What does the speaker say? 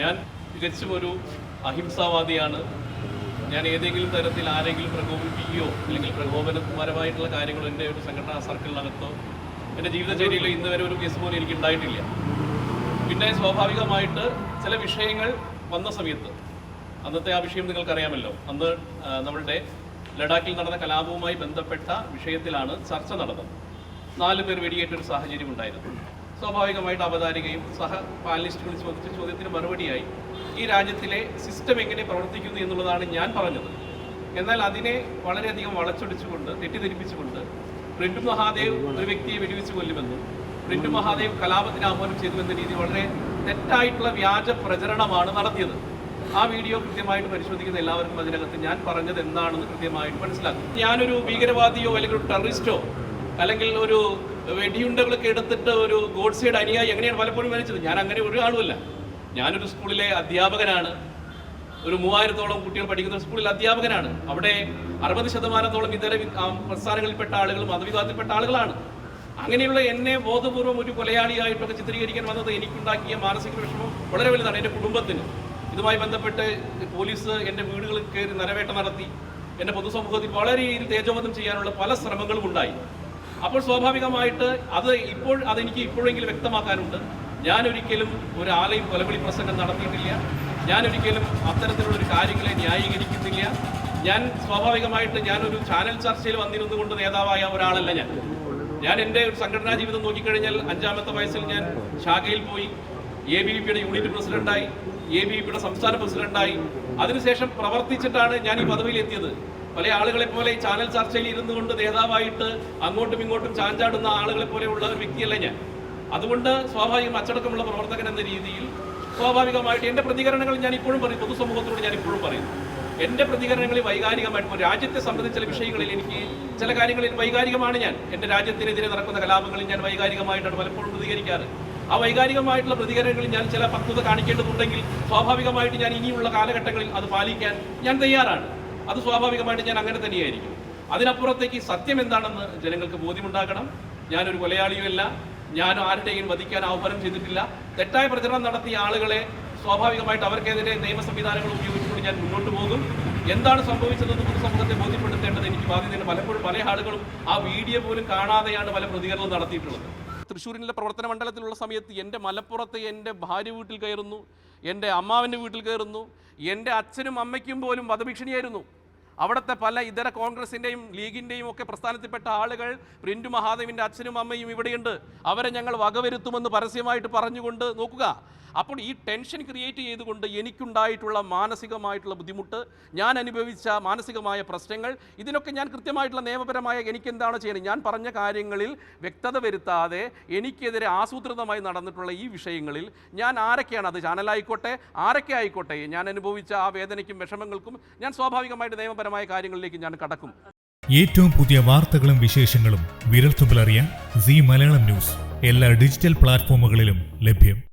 ഞാൻ തികച്ചും ഒരു അഹിംസാവാദിയാണ്. ഞാൻ ഏതെങ്കിലും തരത്തിൽ ആരെങ്കിലും പ്രകോപിപ്പിക്കുകയോ അല്ലെങ്കിൽ പ്രകോപനപരമായിട്ടുള്ള കാര്യങ്ങളോ എന്റെ ഒരു സംഘടനാ സർക്കിളിനകത്തോ എന്റെ ജീവിതചര്യയിൽ ഇന്ന് വരെ ഒരു കേസ് പോലും എനിക്ക് ഉണ്ടായിട്ടില്ല. പിന്നെ സ്വാഭാവികമായിട്ട് ചില വിഷയങ്ങൾ വന്ന സമയത്ത് അന്നത്തെ ആ വിഷയം നിങ്ങൾക്കറിയാമല്ലോ അന്ന് നമ്മളുടെ ലഡാക്കിൽ നടന്ന കലാപവുമായി ബന്ധപ്പെട്ട വിഷയത്തിലാണ് ചർച്ച നടന്നത്. നാല് പേർ വെടിയേറ്റൊരു സാഹചര്യം ഉണ്ടായിരുന്നു. സ്വാഭാവികമായിട്ട് അവതാരികയും സഹ പാനലിസ്റ്റുകൾ ചോദിച്ച ചോദ്യത്തിന് മറുപടിയായി. ഈ രാജ്യത്തിലെ സിസ്റ്റം എങ്ങനെ പ്രവർത്തിക്കുന്നു എന്നുള്ളതാണ് ഞാൻ പറഞ്ഞത്. എന്നാൽ അതിനെ വളരെയധികം വളച്ചൊടിച്ചുകൊണ്ട് തെറ്റിദ്ധരിപ്പിച്ചുകൊണ്ട് പ്രിന്റു മഹാദേവ് ഒരു വ്യക്തിയെ വെടിവെച്ച് കൊല്ലുമെന്നും പ്രിന്റു മഹാദേവ് കലാപത്തിന് ആഹ്വാനം ചെയ്തുവെന്ന രീതി വളരെ തെറ്റായിട്ടുള്ള വ്യാജ പ്രചരണമാണ് നടത്തിയത്. ആ വീഡിയോ കൃത്യമായിട്ട് പരിശോധിക്കുന്ന എല്ലാവർക്കും അതിനകത്ത് ഞാൻ പറഞ്ഞത് എന്താണെന്ന് കൃത്യമായിട്ട് മനസ്സിലാക്കും. ഞാനൊരു ഭീകരവാദിയോ അല്ലെങ്കിൽ ഒരു ടെററിസ്റ്റോ അല്ലെങ്കിൽ ഒരു വെടിയുണ്ടകളൊക്കെ എടുത്തിട്ട് ഒരു ഗോഡ്സയുടെ അനുയായി എങ്ങനെയാണ് പലപ്പോഴും മരിച്ചത് ഞാൻ അങ്ങനെ ഒരു ആളുമല്ല. ഞാനൊരു സ്കൂളിലെ അധ്യാപകനാണ്. ഒരു മൂവായിരത്തോളം കുട്ടികൾ പഠിക്കുന്ന സ്കൂളിൽ അധ്യാപകനാണ്. അവിടെ അറുപത് ശതമാനത്തോളം ഇതര പ്രസ്ഥാനങ്ങളിൽപ്പെട്ട ആളുകൾ മതവിഭാഗത്തിൽപ്പെട്ട ആളുകളാണ്. അങ്ങനെയുള്ള എന്നെ ബോധപൂർവം ഒരു കൊലയാളിയായിട്ടൊക്കെ ചിത്രീകരിക്കാൻ വന്നത് എനിക്കുണ്ടാക്കിയ മാനസിക വിഷമം വളരെ വലുതാണ് എന്റെ കുടുംബത്തിന്. ഇതുമായി ബന്ധപ്പെട്ട് പോലീസ് എന്റെ വീടുകളിൽ കയറി നരവേട്ട നടത്തി. എന്റെ പൊതുസമൂഹത്തിൽ വളരെ രീതിയിൽ തേജോവധം ചെയ്യാനുള്ള പല ശ്രമങ്ങളും ഉണ്ടായി. അപ്പോൾ സ്വാഭാവികമായിട്ട് അത് ഇപ്പോൾ അതെനിക്ക് ഇപ്പോഴെങ്കിലും വ്യക്തമാക്കാനുണ്ട്. ഞാൻ ഒരിക്കലും ഒരു ഒരാളെയും കൊലവിളി പ്രസംഗം നടത്തിയിട്ടില്ല. ഞാൻ ഒരിക്കലും അത്തരത്തിലുള്ള ഒരു കാര്യങ്ങളെ ന്യായീകരിക്കുന്നില്ല. ഞാൻ സ്വാഭാവികമായിട്ട് ഞാനൊരു ചാനൽ ചർച്ചയിൽ വന്നിരുന്നു കൊണ്ട് നേതാവായ ഒരാളല്ല ഞാൻ. ഞാൻ എന്റെ ഒരു സംഘടനാ ജീവിതം നോക്കിക്കഴിഞ്ഞാൽ അഞ്ചാമത്തെ വയസ്സിൽ ഞാൻ ശാഖയിൽ പോയി എ ബി പിയുടെ യൂണിറ്റ് പ്രസിഡന്റായി എ ബി പിയുടെ സംസ്ഥാന പ്രസിഡന്റായി. അതിനുശേഷം പ്രവർത്തിച്ചിട്ടാണ് ഞാൻ ഈ പദവിയിൽ എത്തിയത് പല ആളുകളെ പോലെ ഈ ചാനൽ ചർച്ചയിൽ ഇരുന്നു കൊണ്ട് നേതാവായിട്ട് അങ്ങോട്ടും ഇങ്ങോട്ടും ചാഞ്ചാടുന്ന ആളുകളെ പോലെയുള്ള ഒരു വ്യക്തിയല്ല ഞാൻ. അതുകൊണ്ട് സ്വാഭാവികം അച്ചടക്കമുള്ള പ്രവർത്തകൻ എന്ന രീതിയിൽ സ്വാഭാവികമായിട്ട് എന്റെ പ്രതികരണങ്ങൾ ഞാൻ ഇപ്പോഴും പറയും പൊതുസമൂഹത്തോട് ഞാൻ ഇപ്പോഴും പറയുന്നു എന്റെ പ്രതികരണങ്ങളിൽ വൈകാരികമായിട്ട് രാജ്യത്തെ സംബന്ധിച്ച വിഷയങ്ങളിൽ എനിക്ക് ചില കാര്യങ്ങളിൽ വൈകാരികമാണ് ഞാൻ. എന്റെ രാജ്യത്തിനെതിരെ നടക്കുന്ന കലാപങ്ങളിൽ ഞാൻ വൈകാരികമായിട്ടാണ് പലപ്പോഴും പ്രതികരിക്കാറ്. ആ വൈകാരികമായിട്ടുള്ള പ്രതികരണങ്ങളിൽ ഞാൻ ചില പക്വത കാണിക്കേണ്ടതുണ്ടെങ്കിൽ സ്വാഭാവികമായിട്ട് ഞാൻ ഇനിയുള്ള കാലഘട്ടങ്ങളിൽ അത് പാലിക്കാൻ ഞാൻ തയ്യാറാണ്. അത് സ്വാഭാവികമായിട്ട് ഞാൻ അങ്ങനെ തന്നെയായിരിക്കും. അതിനപ്പുറത്തേക്ക് സത്യം എന്താണെന്ന് ജനങ്ങൾക്ക് ബോധ്യമുണ്ടാക്കണം ഞാനൊരു കൊലയാളിയുമല്ല. ഞാൻ ആരുടെയും വധിക്കാൻ ആഹ്വാനം ചെയ്തിട്ടില്ല. തെറ്റായ പ്രചരണം നടത്തിയ ആളുകളെ സ്വാഭാവികമായിട്ട് അവർക്കെതിരെ നിയമ സംവിധാനങ്ങൾ ഉപയോഗിച്ചുകൊണ്ട് ഞാൻ മുന്നോട്ട് പോകും. എന്താണ് സംഭവിച്ചതെന്ന് പൊതുസമൂഹത്തെ ബോധ്യപ്പെടുത്തേണ്ടത് എനിക്ക് ബാധ്യതയുണ്ട് പലപ്പോഴും പല ആളുകളും ആ വീഡിയോ പോലും കാണാതെയാണ് പല പ്രതികരണവും നടത്തിയിട്ടുള്ളത്. തൃശ്ശൂരിലെ പ്രവർത്തന മണ്ഡലത്തിലുള്ള സമയത്ത് എന്റെ മലപ്പുറത്ത് എന്റെ ഭാര്യ വീട്ടിൽ കയറുന്നു എന്റെ അമ്മാവന്റെ വീട്ടിൽ കയറുന്നു എന്റെ അച്ഛനും അമ്മയ്ക്കും പോലും വധഭീഷണിയായിരുന്നു. അവിടുത്തെ പല ഇതര കോൺഗ്രസിന്റെയും ലീഗിന്റെയും ഒക്കെ പ്രസ്ഥാനത്തിൽപ്പെട്ട ആളുകൾ പ്രിന്റു മഹാദേവിന്റെ അച്ഛനും അമ്മയും ഇവിടെയുണ്ട്. അവരെ ഞങ്ങൾ വകവരുത്തുമെന്ന് പരസ്യമായിട്ട് പറഞ്ഞുകൊണ്ട് നോക്കുക. അപ്പോൾ ഈ ടെൻഷൻ ക്രിയേറ്റ് ചെയ്തുകൊണ്ട് എനിക്കുണ്ടായിട്ടുള്ള മാനസികമായിട്ടുള്ള ബുദ്ധിമുട്ട് ഞാൻ അനുഭവിച്ച മാനസികമായ പ്രശ്നങ്ങൾ ഇതിനൊക്കെ ഞാൻ കൃത്യമായിട്ടുള്ള നിയമപരമായ എനിക്കെന്താണ് ചെയ്യുന്നത് ഞാൻ പറഞ്ഞ കാര്യങ്ങളിൽ വ്യക്തത വരുത്താതെ എനിക്കെതിരെ ആസൂത്രിതമായി നടന്നിട്ടുള്ള ഈ വിഷയങ്ങളിൽ ഞാൻ ആരൊക്കെയാണ്? അത് ചാനലായിക്കോട്ടെ ആരൊക്കെ ആയിക്കോട്ടെ? ഞാൻ അനുഭവിച്ച ആ വേദനയ്ക്കും വിഷമങ്ങൾക്കും ഞാൻ സ്വാഭാവികമായിട്ട് നിയമപരമായ കാര്യങ്ങളിലേക്ക് ഞാൻ കടക്കും. ഏറ്റവും പുതിയ വാർത്തകളും വിശേഷങ്ങളും വിരൽത്തുമ്പിൽ അറിയാൻ സി മലയാളം ന്യൂസ്. എല്ലാ ഡിജിറ്റൽ പ്ലാറ്റ്ഫോമുകളിലും ലഭ്യം.